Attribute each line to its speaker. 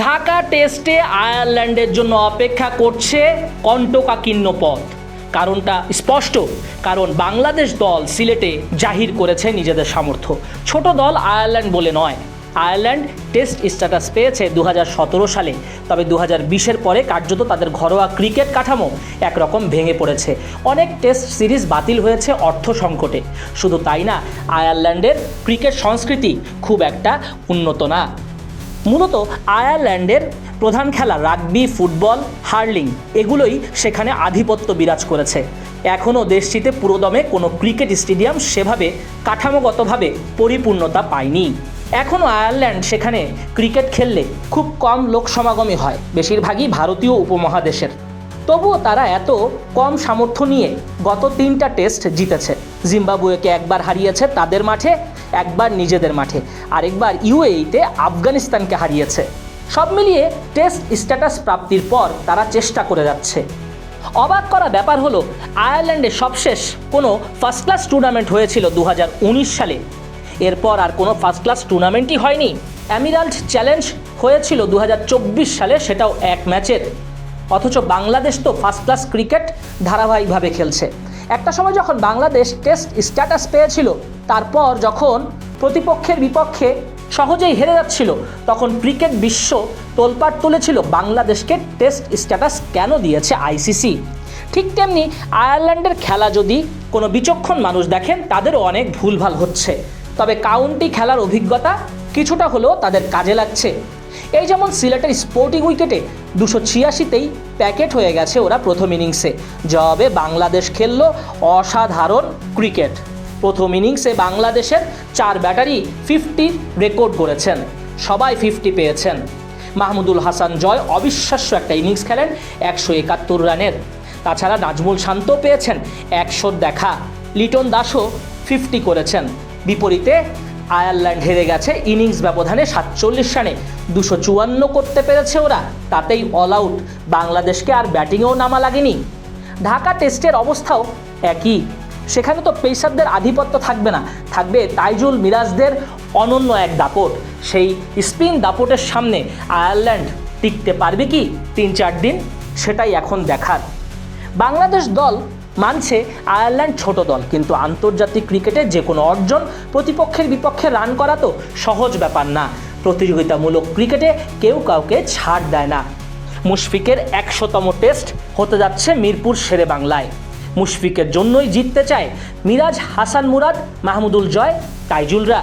Speaker 1: ঢাকা টেস্টে আয়ারল্যান্ডের জন্য অপেক্ষা করছে কণ্টকাকীর্ণ পথ কারণটা স্পষ্ট, কারণ বাংলাদেশ দল সিলেটে জাহির করেছে নিজেদের সামর্থ্য। ছোট দল আয়ারল্যান্ড বলে নয়। আয়ারল্যান্ড টেস্ট স্ট্যাটাস পেয়েছে দু হাজার সতেরো সালে, তবে দু বিশের পরে কার্যত তাদের ঘরোয়া ক্রিকেট কাঠামো একরকম ভেঙে পড়েছে। অনেক টেস্ট সিরিজ বাতিল হয়েছে অর্থ সংকটে। শুধু তাই না, আয়ারল্যান্ডের ক্রিকেট সংস্কৃতি খুব একটা উন্নত না। মূলত আয়ারল্যান্ডের প্রধান খেলা রাগবি, ফুটবল, হার্লিং, এগুলোই সেখানে আধিপত্য বিরাজ করেছে। এখনও দেশটিতে পুরোদমে কোনো ক্রিকেট স্টেডিয়াম সেভাবে কাঠামোগতভাবে পরিপূর্ণতা পায়নি। এখনও আয়ারল্যান্ড সেখানে ক্রিকেট খেললে খুব কম লোক সমাগমই হয়, বেশিরভাগই ভারতীয় উপমহাদেশের। তবুও তারা এত কম সামর্থ্য নিয়ে গত তিনটা টেস্ট জিতেছে। জিম্বাবুয়েকে একবার হারিয়েছে তাদের মাঠে একবার নিজেদের মাঠে, আরেকবার ইউএইতে আফগানিস্তানকে হারিয়েছে। সব মিলিয়ে টেস্ট স্ট্যাটাস প্রাপ্তির পর তারা চেষ্টা করে যাচ্ছে। অবাক করা ব্যাপার হলো, আয়ারল্যান্ডে সবশেষ কোনো ফার্স্ট ক্লাস টুর্নামেন্ট হয়েছিল দু হাজার উনিশ সালে। এরপর আর কোনো ফার্স্ট ক্লাস টুর্নামেন্টই হয়নি। অ্যামিরাল্ট চ্যালেঞ্জ হয়েছিল দু হাজার চব্বিশ সালে, সেটাও এক ম্যাচের। অথচ বাংলাদেশ তো ফার্স্ট ক্লাস ক্রিকেট ধারাবাহিকভাবে খেলছে। একটা সময় যখন বাংলাদেশ টেস্ট স্ট্যাটাস পেয়েছিল তারপর যখন প্রতিপক্ষের বিপক্ষে সহজেই হেরে যাচ্ছিল, তখন ক্রিকেট বিশ্ব তোলপাট তুলেছিল। বাংলাদেশকে টেস্ট স্ট্যাটাস কেন দিয়েছে আইসিসি? ঠিক তেমনি আয়ারল্যান্ডের খেলা যদি কোনো বিচক্ষণ মানুষ দেখেন, তাদেরও অনেক ভুলভাল হচ্ছে। তবে কাউন্টি খেলার অভিজ্ঞতা কিছুটা হলেও তাদের কাজে লাগছে। এই যেমন সিলেটের স্পোর্টিং উইকেটে দুশো ছিয়াশিতেই প্যাকেট হয়ে গেছে ওরা প্রথম ইনিংসে। জবাবে বাংলাদেশ খেললো অসাধারণ ক্রিকেট। প্রথম ইনিংসে বাংলাদেশের চার ব্যাটারি ফিফটির রেকর্ড করেছেন। সবাই ফিফটি পেয়েছেন। মাহমুদুল হাসান জয় অবিশ্বাস্য একটা ইনিংস খেলেন একশো একাত্তর রানের। তাছাড়া নাজমুল শান্ত পেয়েছেন একশো দেখা। লিটন দাসও ফিফটি করেছেন। বিপরীতে আয়ারল্যান্ড হেরে গেছে ইনিংস ব্যবধানে সাতচল্লিশ রানে। দুশো চুয়ান্ন করতে পেরেছে ওরা। তাতেই অল আউট বাংলাদেশকে আর ব্যাটিংয়েও নামা লাগেনি। ঢাকা টেস্টের অবস্থাও একই। সেখানে তো পেসারদের আধিপত্য থাকবে না। থাকবে তাইজুল মিরাজদের অনন্য এক দাপট। সেই স্পিন দাপটের সামনে আয়ারল্যান্ড টিকতে পারবে কি তিন চার দিন? সেটাই এখন দেখার। বাংলাদেশ দল মানছে আয়ারল্যান্ড ছোট দল, কিন্তু আন্তর্জাতিক ক্রিকেটে যে কোনো অর্জন প্রতিপক্ষের বিপক্ষে রান করা তো সহজ ব্যাপার না। প্রতিযোগিতামূলক ক্রিকেটে কেউ কাউকে ছাড় দেয় না। মুশফিকের একশোতম টেস্ট হতে যাচ্ছে মিরপুর শেরে বাংলায় মুশফিকের জন্যই জিততে চায় মিরাজ হাসান মুরাদ মাহমুদুল জয় তাইজুলরা